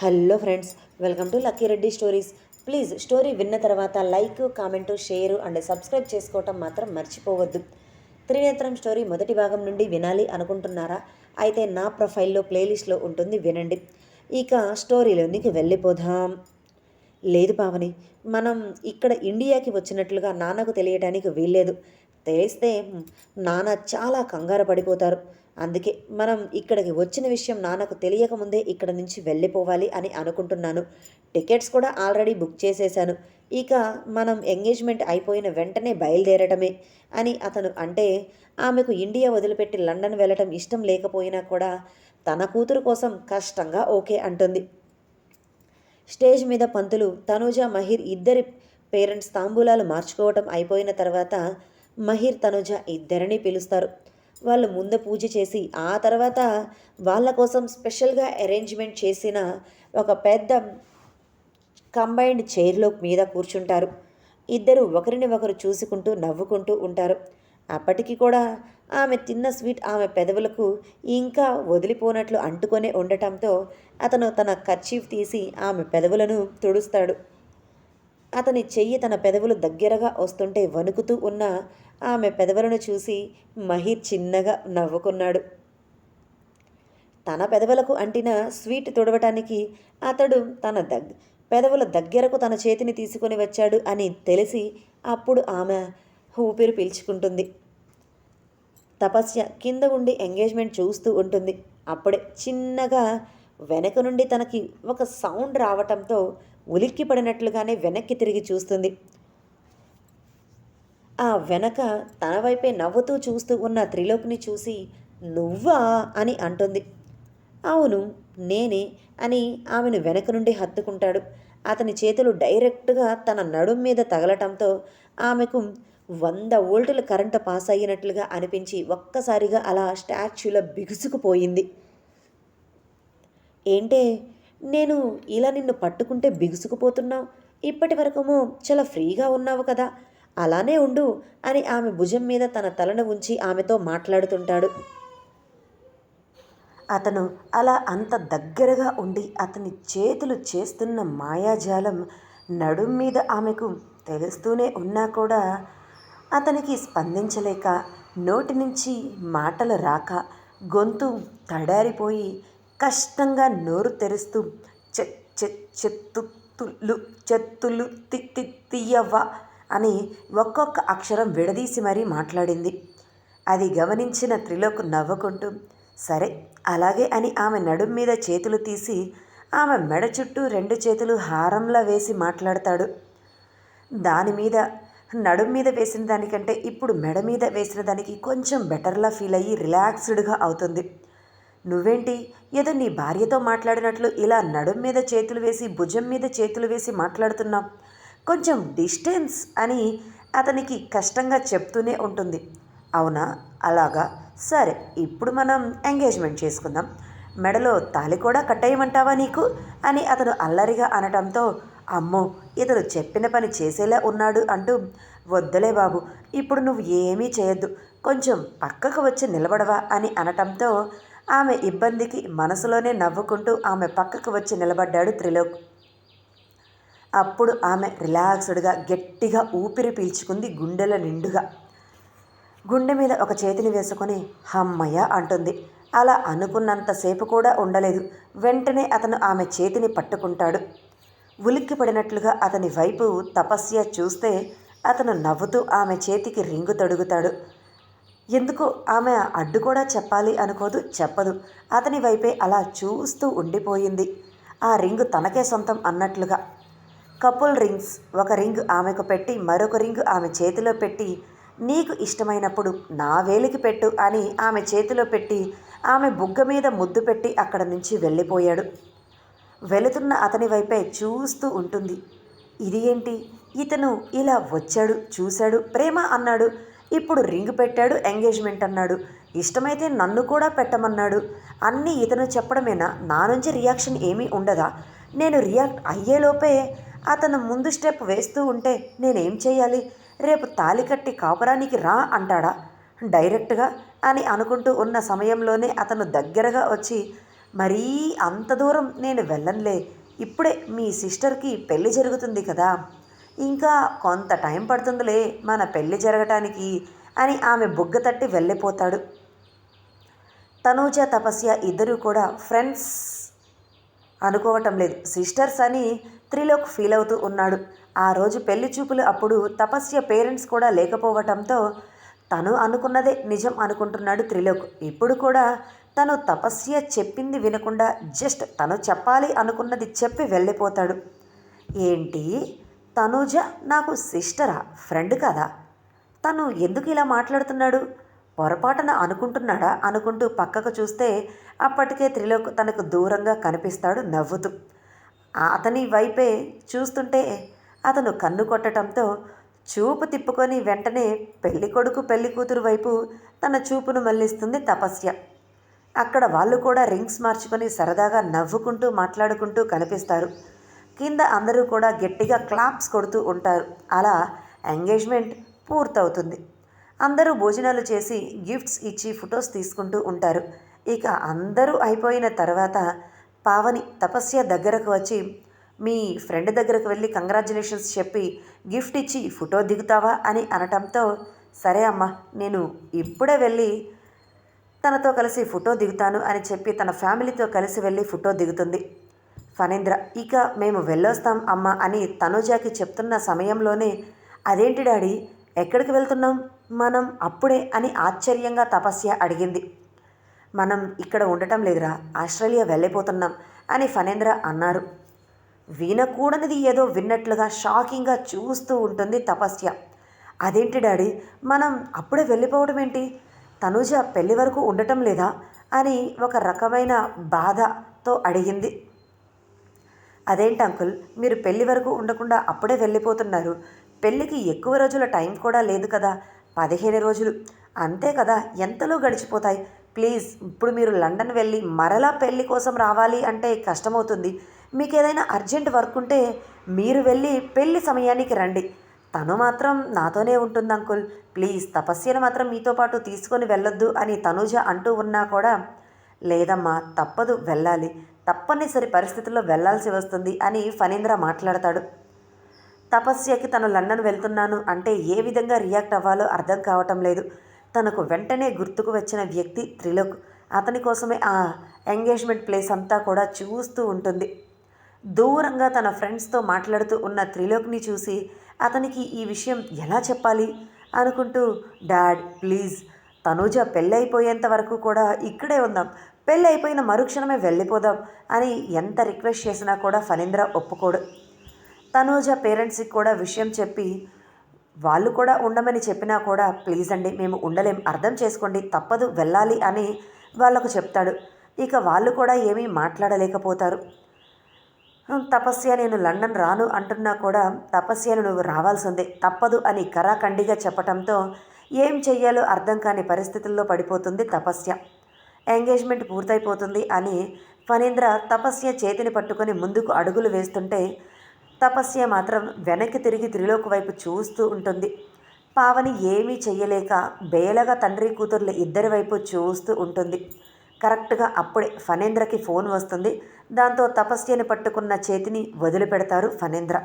Hello friends welcome to Lucky Reddy stories. Please story విన్న తర్వాత like comment share and subscribe చేసుకోవటం మాత్రం మర్చిపోవద్దు. త్రినేత్రం స్టోరీ మొదటి భాగం నుండి వినాలి అనుకుంటున్నారా? అయితే నా ప్రొఫైల్లో ప్లేలిస్ట్లో ఉంటుంది వినండి. ఇక స్టోరీలోనికి వెళ్ళిపోదాం. లేదు పావని మనం ఇక్కడ ఇండియాకి వచ్చినట్లుగా నాన్నకు తెలియటానికి వీల్లేదు. తెలిస్తే నాన్న చాలా కంగారు పడిపోతారు. అందుకే మనం ఇక్కడికి వచ్చిన విషయం నాన్నకు తెలియకముందే ఇక్కడ నుంచి వెళ్ళిపోవాలి అని అనుకుంటున్నాను. టికెట్స్ కూడా ఆల్రెడీ బుక్ చేసేశాను. ఇక మనం ఎంగేజ్మెంట్ అయిపోయిన వెంటనే బయలుదేరటమే అని అతను అంటే ఆమెకు ఇండియా వదిలిపెట్టి లండన్ వెళ్ళటం ఇష్టం లేకపోయినా కూడా తన కూతురు కోసం కష్టంగా ఓకే అంటుంది. స్టేజ్ మీద పంతులు తనుజ మహిర్ ఇద్దరి పేరెంట్స్ తాంబూలాలు మార్చుకోవటం అయిపోయిన తర్వాత మహిర్ తనుజ ఇద్దరిని పిలుస్తారు. వాళ్ళు ముందు పూజ చేసి ఆ తర్వాత వాళ్ళ కోసం స్పెషల్గా అరేంజ్మెంట్ చేసిన ఒక పెద్ద కంబైన్డ్ చైర్లో మీద కూర్చుంటారు. ఇద్దరు ఒకరిని ఒకరు చూసుకుంటూ నవ్వుకుంటూ ఉంటారు. అప్పటికి కూడా ఆమె తిన్న స్వీట్ ఆమె పెదవులకు ఇంకా వదిలిపోనట్లు అంటుకొనే ఉండటంతో అతను తన కర్చీఫ్ తీసి ఆమె పెదవులను తుడుస్తాడు. అతని చెయ్యి తన పెదవులు దగ్గరగా వస్తుంటే వణుకుతూ ఉన్న ఆమె పెదవులను చూసి మహిర్ చిన్నగా నవ్వుకున్నాడు. తన పెదవులకు అంటిన స్వీట్ తుడవటానికి అతడు తన దగ్ పెదవుల దగ్గరకు తన చేతిని తీసుకొని వచ్చాడు అని తెలిసి అప్పుడు ఆమె ఊపిరి పీల్చుకుంటుంది. తపస్య కింద ఉండి ఎంగేజ్మెంట్ చూస్తూ ఉంటుంది. అప్పుడే చిన్నగా వెనక నుండి తనకి ఒక సౌండ్ రావటంతో ఉలిక్కి పడినట్లుగానే వెనక్కి తిరిగి చూస్తుంది. ఆ వెనక తన వైపే నవ్వుతూ చూస్తూ ఉన్న త్రిలోక్ని చూసి నువ్వా? అని అంటుంది. అవును నేనే అని ఆమెను వెనక నుండి హత్తుకుంటాడు. అతని చేతులు డైరెక్ట్గా తన నడుం మీద తగలటంతో ఆమెకు వంద వోల్టుల కరెంటు పాస్ అయినట్లుగా అనిపించి ఒక్కసారిగా అలా స్టాచ్యూలో బిగుసుకుపోయింది. ఏంటే నేను ఇలా నిన్ను పట్టుకుంటే బిగుసుకుపోతున్నావు? ఇప్పటి వరకేమో చాలా ఫ్రీగా ఉన్నావు కదా. అలానే ఉండు అని ఆమె భుజం మీద తన తలను ఉంచి ఆమెతో మాట్లాడుతుంటాడు. అతను అలా అంత దగ్గరగా ఉండి అతని చేతులు చేస్తున్న మాయాజాలం నడుం మీద ఆమెకు తెలుస్తూనే ఉన్నా కూడా అతనికి స్పందించలేక నోటి నుంచి మాటలు రాక గొంతు తడారిపోయి కష్టంగా నోరు తెరుస్తూ చె చె చెత్తులు చెత్తులు తి తి అని ఒక్కొక్క అక్షరం విడదీసి మరీ మాట్లాడింది. అది గమనించిన త్రిలోక్ నవ్వుకుంటూ సరే అలాగే అని ఆమె నడుం మీద చేతులు తీసి ఆమె మెడ చుట్టూ రెండు చేతులు హారంలా వేసి మాట్లాడతాడు. దాని మీద నడుం మీద వేసిన దానికంటే ఇప్పుడు మెడ మీద వేసిన దానికి కొంచెం బెటర్లా ఫీల్ అయ్యి రిలాక్స్డ్గా అవుతుంది. నువ్వేంటి? ఏదో నీ భార్యతో మాట్లాడినట్లు ఇలా నడుం మీద చేతులు వేసి భుజం మీద చేతులు వేసి మాట్లాడుతున్నావు. కొంచెం డిస్టెన్స్ అని అతనికి కష్టంగా చెప్తూనే ఉంటుంది. అవునా? అలాగా? సరే ఇప్పుడు మనం ఎంగేజ్మెంట్ చేసుకుందాం. మెడలో తాలి కూడా కట్టేయమంటావా నీకు? అని అతను అల్లరిగా అనటంతో అమ్మో ఇతను చెప్పిన పని చేసేలా ఉన్నాడు అంటూ వద్దులే బాబు ఇప్పుడు నువ్వు ఏమీ చేయొద్దు కొంచెం పక్కకు వచ్చి నిలబడవా అని అనటంతో ఆమె ఇబ్బందికి మనసులోనే నవ్వుకుంటూ ఆమె పక్కకు వచ్చి నిలబడ్డాడు త్రిలోక్. అప్పుడు ఆమె రిలాక్స్డ్గా గట్టిగా ఊపిరి పీల్చుకుంది గుండెల నిండుగా. గుండె మీద ఒక చేతిని వేసుకొని హమ్మయ్య అంటుంది. అలా అనుకున్నంతసేపు కూడా ఉండలేదు. వెంటనే అతను ఆమె చేతిని పట్టుకుంటాడు. ఉలిక్కి పడినట్లుగా అతని వైపు తపస్య చూస్తే అతను నవ్వుతూ ఆమె చేతికి రింగు తొడుగుతాడు. ఎందుకు? ఆమె అడ్డు కూడా చెప్పాలి అనుకోదు? చెప్పదు. అతని వైపే అలా చూస్తూ ఉండిపోయింది. ఆ రింగు తనకే సొంతం అన్నట్లుగా. Couple rings. ఒక రింగ్ ఆమెకు పెట్టి మరొక రింగ్ ఆమె చేతిలో పెట్టి నీకు ఇష్టమైనప్పుడు నా వేలికి పెట్టు అని ఆమె చేతిలో పెట్టి ఆమె బుగ్గ మీద ముద్దు పెట్టి అక్కడ నుంచి వెళ్ళిపోయాడు. వెళుతున్న అతని వైపే చూస్తూ ఉంటుంది. ఇది ఏంటి? ఇతను ఇలా వచ్చాడు చూశాడు ప్రేమ అన్నాడు. ఇప్పుడు రింగ్ పెట్టాడు ఎంగేజ్మెంట్ అన్నాడు. ఇష్టమైతే నన్ను కూడా పెట్టమన్నాడు. అన్నీ ఇతను చెప్పడమేనా? నా నుంచి రియాక్షన్ ఏమీ ఉండదా? నేను రియాక్ట్ అయ్యేలోపే అతను ముందు స్టెప్ వేస్తూ ఉంటే నేనేం చేయాలి రేపు తాలి కట్టి కాపురానికి రా అంటాడా? డైరెక్ట్గా అని అనుకుంటూ ఉన్న సమయంలోనే అతను దగ్గరగా వచ్చి మరీ అంత దూరం నేను వెళ్ళనులే. ఇప్పుడే మీ సిస్టర్కి పెళ్ళి జరుగుతుంది కదా. ఇంకా కొంత టైం పడుతుందిలే మన పెళ్ళి జరగటానికి అని ఆమె బుగ్గ తట్టి వెళ్ళిపోతాడు. తనూజ తపస్య ఇద్దరూ కూడా ఫ్రెండ్స్ అనుకోవటం లేదు. సిస్టర్స్ అని త్రిలోక్ ఫీల్ అవుతూ ఉన్నాడు. ఆ రోజు పెళ్ళి చూపులు అప్పుడు తపస్య పేరెంట్స్ కూడా లేకపోవటంతో తను అనుకున్నదే నిజం అనుకుంటున్నాడు త్రిలోక్ ఇప్పుడు కూడా తను తపస్య చెప్పింది వినకుండా జస్ట్ తను చెప్పాలి అనుకున్నది చెప్పి వెళ్ళిపోతాడు. ఏంటి? తనూజ నాకు సిస్టరా? ఫ్రెండ్ కదా? తను ఎందుకు ఇలా మాట్లాడుతున్నాడు? పొరపాటున అనుకుంటున్నాడా అనుకుంటూ పక్కకు చూస్తే అప్పటికే త్రిలోక్ తనకు దూరంగా కనిపిస్తాడు నవ్వుతూ. అతని వైపే చూస్తుంటే అతను కన్ను కొట్టడంతో చూపు తిప్పుకొని వెంటనే పెళ్ళి కొడుకు పెళ్ళి కూతురు వైపు తన చూపును మళ్ళిస్తుంది తపస్య. అక్కడ వాళ్ళు కూడా రింగ్స్ మార్చుకొని సరదాగా నవ్వుకుంటూ మాట్లాడుకుంటూ కనిపిస్తారు. కింద అందరూ కూడా గట్టిగా క్లాప్స్ కొడుతూ ఉంటారు. అలా ఎంగేజ్మెంట్ పూర్తవుతుంది. అందరూ భోజనాలు చేసి గిఫ్ట్స్ ఇచ్చి ఫొటోస్ తీసుకుంటూ ఉంటారు. ఇక అందరూ అయిపోయిన తర్వాత పావని తపస్య దగ్గరకు వచ్చి మీ ఫ్రెండ్ దగ్గరకు వెళ్ళి కంగ్రాచులేషన్స్ చెప్పి గిఫ్ట్ ఇచ్చి ఫోటో దిగుతావా? అని అనటంతో సరే అమ్మా నేను ఇప్పుడే వెళ్ళి తనతో కలిసి ఫోటో దిగుతాను అని చెప్పి తన ఫ్యామిలీతో కలిసి వెళ్ళి ఫోటో దిగుతుంది. ఫణేంద్ర ఇక మేము వెళ్ళొస్తాం అమ్మ అని తనుజాకి చెప్తున్న సమయంలోనే అదేంటి డాడీ ఎక్కడికి వెళ్తున్నాం? మనం అప్పుడే అని ఆశ్చర్యంగా తపస్య అడిగింది. మనం ఇక్కడ ఉండటం లేదురా ఆస్ట్రేలియా వెళ్ళిపోతున్నాం అని ఫణేంద్ర అన్నారు. వినకూడనిది ఏదో విన్నట్లుగా షాకింగ్గా చూస్తూ ఉంటుంది తపస్య. అదేంటి డాడీ మనం అప్పుడే వెళ్ళిపోవడం ఏంటి? తనుజ పెళ్ళి వరకు ఉండటం లేదా? అని ఒక రకమైన బాధతో అడిగింది. అదేంటి అంకుల్ మీరు పెళ్ళి వరకు ఉండకుండా అప్పుడే వెళ్ళిపోతున్నారు. పెళ్ళికి ఎక్కువ రోజుల టైం కూడా లేదు కదా పదిహేను రోజులు. అంతే కదా ఎంతలో గడిచిపోతాయి? ప్లీజ్ ఇప్పుడు మీరు లండన్ వెళ్ళి మరలా పెళ్ళి కోసం రావాలి అంటే కష్టమవుతుంది. మీకు ఏదైనా అర్జెంట్ వర్క్ ఉంటే మీరు వెళ్ళి పెళ్ళి సమయానికి రండి. తను మాత్రం నాతోనే ఉంటుంది అంకుల్. ప్లీజ్ తపస్యను మాత్రం మీతో పాటు తీసుకొని వెళ్ళొద్దు అని తనూజ అంటూ ఉన్నా కూడా లేదమ్మా తప్పదు వెళ్ళాలి. తప్పనిసరి పరిస్థితుల్లో వెళ్ళాల్సి వస్తుంది అని ఫణీంద్ర మాట్లాడతాడు. తపస్యకి తను లండన్ వెళ్తున్నాను అంటే ఏ విధంగా రియాక్ట్ అవ్వాలో అర్థం కావటం లేదు. తనకు వెంటనే గుర్తుకు వచ్చిన వ్యక్తి త్రిలోక్. అతని కోసమే ఆ ఎంగేజ్మెంట్ ప్లేస్ అంతా కూడా చూస్తూ ఉంటుంది. దూరంగా తన ఫ్రెండ్స్తో మాట్లాడుతూ ఉన్న త్రిలోక్ని చూసి అతనికి ఈ విషయం ఎలా చెప్పాలి? అనుకుంటూ డాడ్ ప్లీజ్ తనూజ పెళ్ళైపోయేంత వరకు కూడా ఇక్కడే ఉందాం. పెళ్ళి అయిపోయిన మరుక్షణమే వెళ్ళిపోదాం అని ఎంత రిక్వెస్ట్ చేసినా కూడా ఫణీంద్ర ఒప్పుకోడు. తనూజ పేరెంట్స్కి కూడా విషయం చెప్పి వాళ్ళు కూడా ఉండమని చెప్పినా కూడా ప్లీజ్ అండి మేము ఉండలేం అర్థం చేసుకోండి తప్పదు వెళ్ళాలి అని వాళ్ళకు చెప్తాడు. ఇక వాళ్ళు కూడా ఏమీ మాట్లాడలేకపోతారు. తపస్య నేను లండన్ రాను అంటున్నా కూడా తపస్యను నువ్వు రావాల్సిందే తప్పదు అని కరాఖండిగా చెప్పటంతో ఏం చెయ్యాలో అర్థం కాని పరిస్థితుల్లో పడిపోతుంది తపస్య. ఎంగేజ్మెంట్ పూర్తయిపోతుంది అని ఫణీంద్ర తపస్య చేతిని పట్టుకొని ముందుకు అడుగులు వేస్తుంటే తపస్య మాత్రం వెనక్కి తిరిగి త్రిలోక వైపు చూస్తూ ఉంటుంది. పావని ఏమీ చెయ్యలేక బేలగా తండ్రి కూతుర్లు ఇద్దరి వైపు చూస్తూ ఉంటుంది. కరెక్ట్గా అప్పుడే ఫణేంద్రకి ఫోన్ వస్తుంది. దాంతో తపస్యని పట్టుకున్న చేతిని వదిలిపెడతారు ఫణేంద్ర.